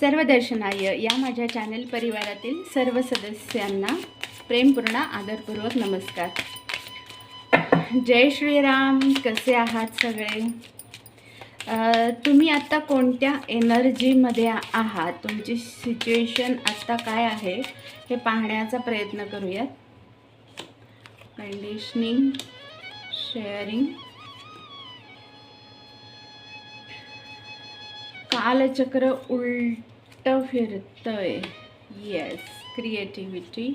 सर्व दर्शनाय या माझ्या चॅनल परिवारातील सर्व सदस्यांना प्रेमपूर्ण आदरपूर्वक नमस्कार. जय श्रीराम कसे आहात सगळे? तुम्ही आत्ता कोणत्या एनर्जीमध्ये आहात? तुमची सिच्युएशन आत्ता काय आहे हे पाहण्याचा प्रयत्न करूयात. कंडिशनिंग शेअरिंग कालचक्र उलट फिरतंय. Yes creativity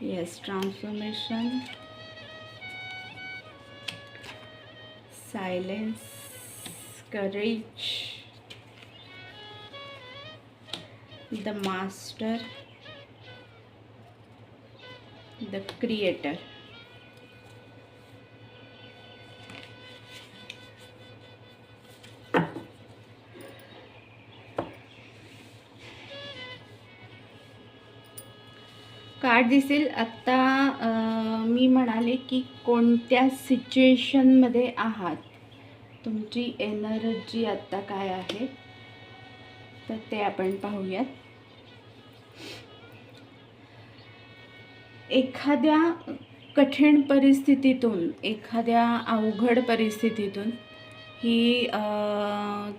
yes transformation silence courage the master the creator card दिसेल. आत्ता मी म्हणाले की कोणत्या सिच्युएशनमध्ये आहात? तुमची एनर्जी आत्ता काय आहे? तर ते आपण पाहूयात. एखाद्या कठीण परिस्थितीतून एखाद्या अवघड परिस्थितीतून ही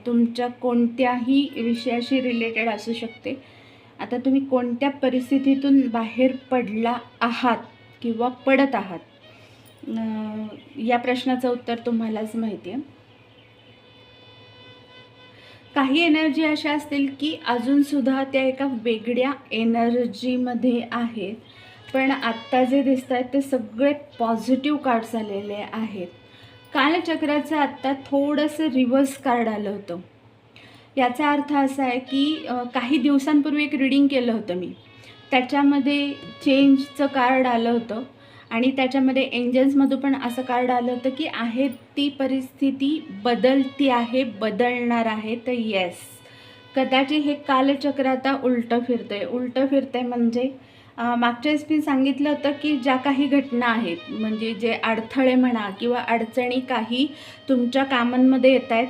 तुमच्या कोणत्याही विषयाशी रिलेटेड असू शकते. आता तुम्ही कोणत्या परिस्थितीतून बाहेर पडला आहात किंवा पडत आहात? या प्रश्नाचं उत्तर तुम्हालाच माहिती आहे काही एनर्जी अशा असतील की अजूनसुद्धा त्या एका वेगळ्या एनर्जीमध्ये आहेत पण आत्ता जे दिसत आहेत ते सगळे पॉझिटिव्ह कार्ड झालेले आहेत. कालचक्राचं आत्ता थोडंसं रिव्हर्स कार्ड आलं होतं. याचा अर्थ असा आहे की काही दिवसांपूर्वी एक रिडिंग केलं होतं मी. त्याच्यामध्ये चेंजचं कार्ड आलं होतं आणि त्याच्यामध्ये एंजल्समधून पण असं कार्ड आलं होतं की आहे ती परिस्थिती बदलती आहे बदलणार आहे तर येस कदाचित हे कालचक्र आता उलटं फिरतं आहे उलटं फिरतं आहे म्हणजे मागच्या वेळेस मी सांगितलं होतं की ज्या काही घटना आहेत म्हणजे जे अडथळे म्हणा किंवा अडचणी काही तुमच्या कामांमध्ये येत आहेत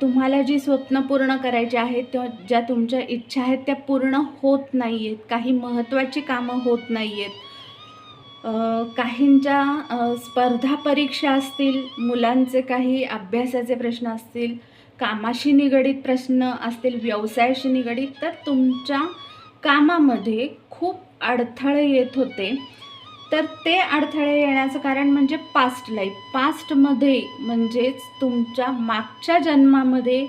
तुम्हाला जी स्वप्न पूर्ण करायची आहेत किंवा ज्या तुमच्या इच्छा आहेत त्या पूर्ण होत नाही आहेत काही महत्त्वाची कामं होत नाही आहेत काहींच्या स्पर्धा परीक्षा असतील मुलांचे काही अभ्यासाचे प्रश्न असतील कामाशी निगडीत प्रश्न असतील व्यवसायाशी निगडीत तर तुमच्या कामामध्ये खूप अडथळे येत होते. तर ते अडथळे येण्याचं कारण म्हणजे पास्ट लाईफ पास्टमध्ये म्हणजेच तुमच्या मागच्या जन्मामध्ये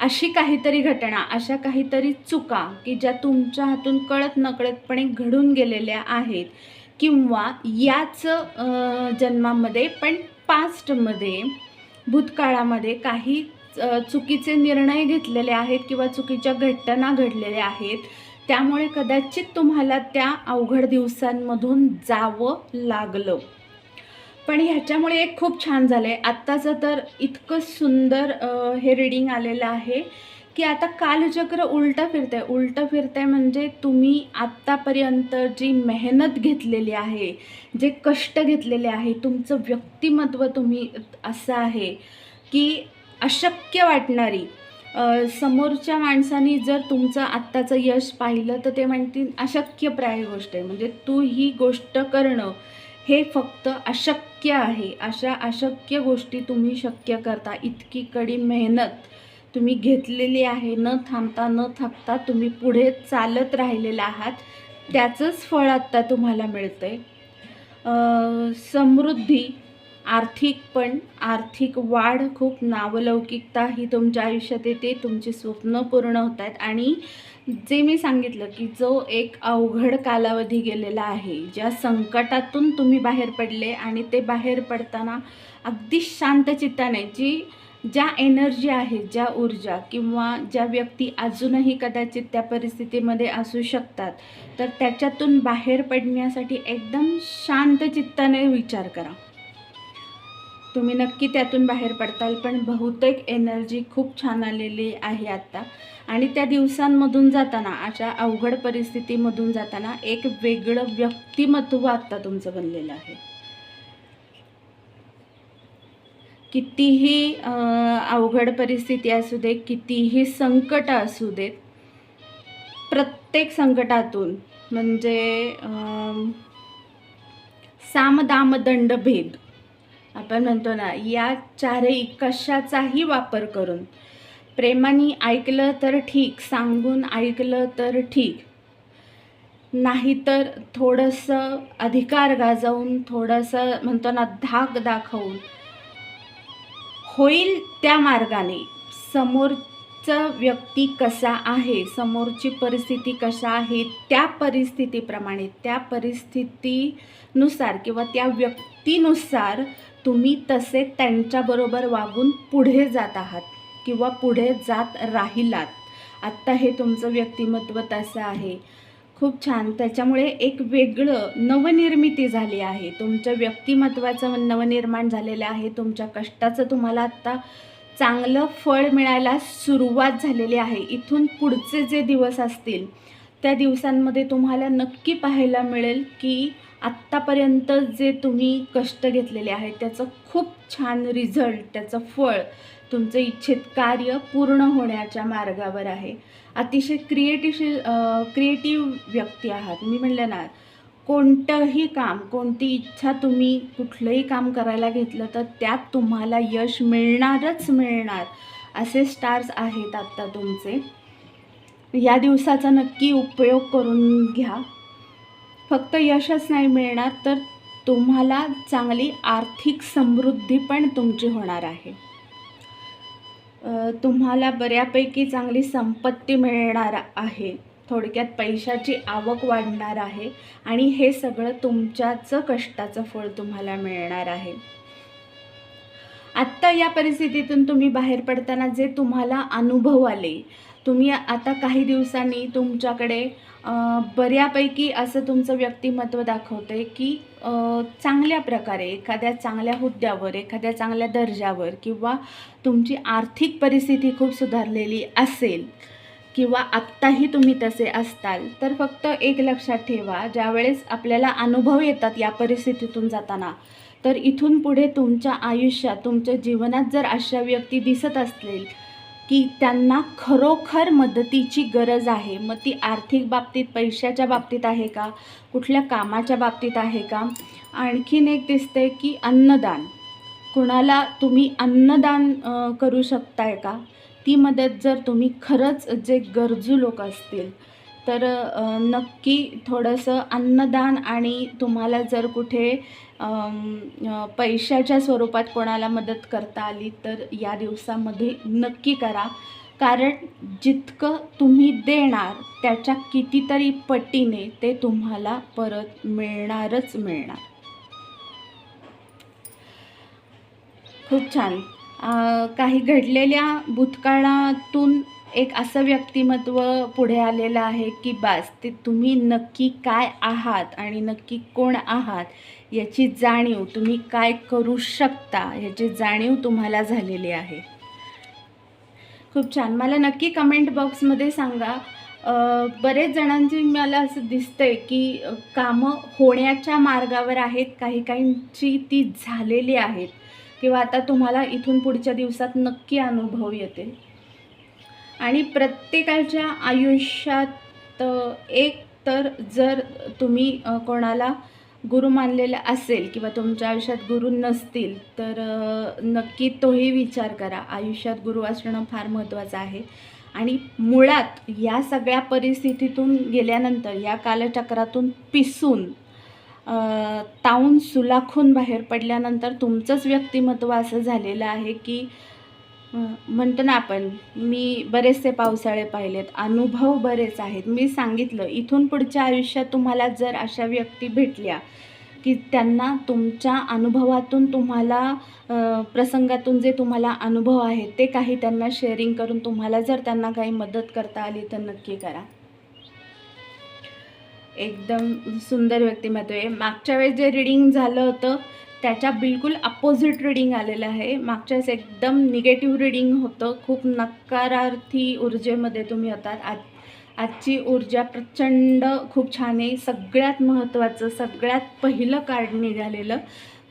अशी काहीतरी घटना अशा काहीतरी चुका की ज्या तुमच्या हातून कळत नकळतपणे घडून गेलेल्या आहेत किंवा याच जन्मामध्ये पण पास्टमध्ये भूतकाळामध्ये काही चुकीचे निर्णय घेतलेले आहेत किंवा चुकीच्या घटना घडलेल्या आहेत त्यामुळे कदाचित तुम्हाला त्या अवघड दिवसांमधून जावं लागलं. पण ह्याच्यामुळे एक खूप छान झालं आहे आत्ताचं तर इतकं सुंदर हे रिडिंग आलेलं आहे की आता कालचक्र उलटं फिरतं आहे उलटं फिरतंय म्हणजे तुम्ही आत्तापर्यंत जी मेहनत घेतलेली आहे जे कष्ट घेतलेले आहे तुमचं व्यक्तिमत्व तुम्ही असं आहे की अशक्य वाटणारी समोरच्या माणसानी जर तुमचं आत्ताचं यश पाहिलं तर ते म्हणतील अशक्यप्राय गोष्ट आहे. म्हणजे तू ही गोष्ट करणं हे फक्त अशक्य आहे. अशा अशक्य गोष्टी तुम्ही शक्य करता. इतकी कडी मेहनत तुम्ही घेतलेली आहे. न थांबता न थकता तुम्ही पुढे चालत राहिलेला आहात. त्याचंच फळ आत्ता तुम्हाला मिळतं आहे समृद्धी आर्थिक पण आर्थिक वाढ खूप नावलौकिकता ही तुमच्या आयुष्यात येते तुमची स्वप्न पूर्ण होत आहेत आणि जे मी सांगितलं की जो एक अवघड कालावधी गेलेला आहे ज्या संकटातून तुम्ही बाहेर पडले आणि ते बाहेर पडताना अगदी शांत चित्ताने जी ज्या एनर्जी आहेत ज्या ऊर्जा किंवा ज्या व्यक्ती अजूनही कदाचित त्या परिस्थितीमध्ये असू शकतात तर त्याच्यातून बाहेर पडण्यासाठी एकदम शांत चित्ताने विचार करा. तुम्ही नक्की त्यातून बाहेर पडताल पण बहुतेक एनर्जी खूप छान आलेली आहे आत्ता आणि त्या दिवसांमधून जाताना अशा अवघड परिस्थितीमधून जाताना एक वेगळं व्यक्तिमत्व आत्ता तुमचं बनलेलं आहे. कितीही अवघड परिस्थिती असू दे कितीही संकट असू देत प्रत्येक संकटातून म्हणजे अम, दंड भेद आपण म्हणतो ना या चारही कशाचाही वापर करून प्रेमाने ऐकलं तर ठीक सांगून ऐकलं तर ठीक. नाहीतर थोडंसं अधिकार गाजवून थोडंसं म्हणतो ना धाक दाखवून होईल त्या मार्गाने. समोरचा व्यक्ती कसा आहे समोरची परिस्थिती कशा आहे त्या परिस्थितीप्रमाणे त्या परिस्थितीनुसार किंवा त्या व्यक्तीनुसार तुम्ही तसे त्यांच्याबरोबर वागून पुढे जात आहात किंवा पुढे जात राहिलात. आत्ता हे तुमचं व्यक्तिमत्व तसं आहे. खूप छान. त्याच्यामुळे एक वेगळं नवनिर्मिती झाली आहे. तुमच्या व्यक्तिमत्वाचं नवनिर्माण झालेलं आहे. तुमच्या कष्टाचं तुम्हाला आत्ता चांगलं फळ मिळायला सुरुवात झालेली आहे. इथून पुढचे जे दिवस असतील त्या दिवसांमध्ये तुम्हाला नक्की पाहायला मिळेल की आत्तापर्यंत जे तुम्ही कष्ट घेतलेले आहेत त्याचं खूप छान रिझल्ट त्याचं फळ तुमचं इच्छित कार्य पूर्ण होण्याच्या मार्गावर आहे. अतिशय क्रिएटिव्ह क्रिएटिव्ह व्यक्ती आहात. मी म्हणलं ना कोणतंही काम कोणती इच्छा तुम्ही कुठलंही काम करायला घेतलं तर त्यात तुम्हाला यश मिळणारच मिळणार असे स्टार्स आहेत आत्ता तुमचे. या दिवसाचा नक्की उपयोग करून घ्या. फक्त यशच नाही मिळणार तर तुम्हाला चांगली आर्थिक समृद्धी पण तुमची होणार आहे. तुम्हाला बऱ्यापैकी चांगली संपत्ती मिळणार आहे. थोडक्यात पैशाची आवक वाढणार आहे आणि हे सगळं तुमच्याच कष्टाचं फळ तुम्हाला मिळणार आहे. आत्ता या परिस्थितीतून तुम्ही बाहेर पडताना जे तुम्हाला अनुभव आले तुम्ही आता काही दिवसांनी तुमच्याकडे बऱ्यापैकी असं तुमचं व्यक्तिमत्व दाखवते की चांगल्या प्रकारे एखाद्या चांगल्या हुद्द्यावर एखाद्या चांगल्या दर्जावर किंवा तुमची आर्थिक परिस्थिती खूप सुधारलेली असेल किंवा आत्ताही तुम्ही तसे असताल तर फक्त एक लक्षात ठेवा ज्यावेळेस आपल्याला अनुभव येतात या परिस्थितीतून जाताना तर इथून पुढे तुमच्या आयुष्यात तुमच्या जीवनात जर अशा व्यक्ती दिसत असतील की त्यांना खरोखर मदतीची गरज आहे. मग ती आर्थिक बाबतीत पैशाच्या बाबतीत आहे का? कुठल्या कामाच्या बाबतीत आहे का? आणखीन एक दिसतंय की अन्नदान. कुणाला तुम्ही अन्नदान करू शकताय का? ती मदत जर तुम्ही खरंच जे गरजू लोक असतील तर नक्की थोडंसं अन्नदान आणि तुम्हाला जर कुठे पैशाच्या स्वरूपात कोणाला मदत करता आली तर या दिवसामध्ये नक्की करा. कारण जितकं तुम्ही देणार त्याच्या कितीतरी पटीने ते तुम्हाला परत मिळणारच मिळणार. खूप छान. काही घडलेल्या भूतकाळातून एक असं व्यक्तिमत्व पुढे आलेलं आहे की बास ते तुम्ही नक्की काय आहात आणि नक्की कोण आहात याची जाणीव तुम्ही काय करू शकता याची जाणीव तुम्हाला झालेली आहे. खूप छान. मला नक्की कमेंट बॉक्समध्ये सांगा. बरेच जणांची मला असं दिसतंय की कामं होण्याच्या मार्गावर आहेत काही काहींची ती झालेली आहेत किंवा आता तुम्हाला इथून पुढच्या दिवसात नक्की अनुभव येते आणि प्रत्येकाच्या आयुष्यात एक तर जर तुम्ही कोणाला गुरु मानलेला असेल किंवा तुमच्या आयुष्यात गुरु नसतील तर नक्की तोही विचार करा. आयुष्यात गुरु असणं फार महत्त्वाचं आहे. आणि मुळात या सगळ्या परिस्थितीतून गेल्यानंतर या कालचक्रातून पिसून ताऊन सुलाखून बाहेर पडल्यानंतर तुमचंच व्यक्तिमत्व असं झालेलं आहे की म्हणतो ना आपण मी बरेचसे पावसाळे पाहिलेत अनुभव बरेच आहेत. मी सांगितलं इथून पुढच्या आयुष्यात तुम्हाला जर अशा व्यक्ती भेटल्या की त्यांना तुमच्या अनुभवातून तुम्हाला प्रसंगातून जे तुम्हाला अनुभव आहेत ते काही त्यांना शेअरिंग करून तुम्हाला जर त्यांना काही मदत करता आली तर नक्की करा. एकदम सुंदर व्यक्तिमत्व आहे. मागच्या वेळेस जे रिडिंग झालं होतं त्याच्या बिलकुल अपोजिट रिडिंग आलेलं आहे. मागच्या वेळेस एकदम निगेटिव्ह रिडिंग होतं. खूप नकारार्थी ऊर्जेमध्ये तुम्ही होतात. आज आजची ऊर्जा प्रचंड खूप छान आहे. सगळ्यात महत्त्वाचं सगळ्यात पहिलं कार्ड निघालेलं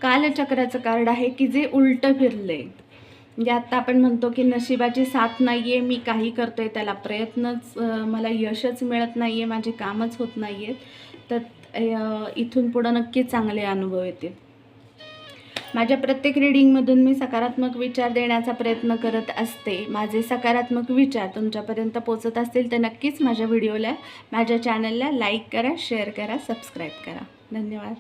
कालचक्राचं कार्ड आहे की जे उलटं फिरलं आहे म्हणजे आत्ता आपण म्हणतो की नशिबाची साथ नाही आहे मी काही करतो आहे त्याला प्रयत्नच मला यशच मिळत नाही आहे माझे कामच होत नाही आहेत तर इथून पुढं नक्की चांगले अनुभव येतील. माझ्या प्रत्येक रिडिंगमधून मी सकारात्मक विचार देण्याचा प्रयत्न करत असते. माझे सकारात्मक विचार तुमच्यापर्यंत पोचत असतील तर नक्कीच माझ्या व्हिडिओला माझ्या चॅनलला लाईक करा शेअर करा सबस्क्राईब करा. धन्यवाद.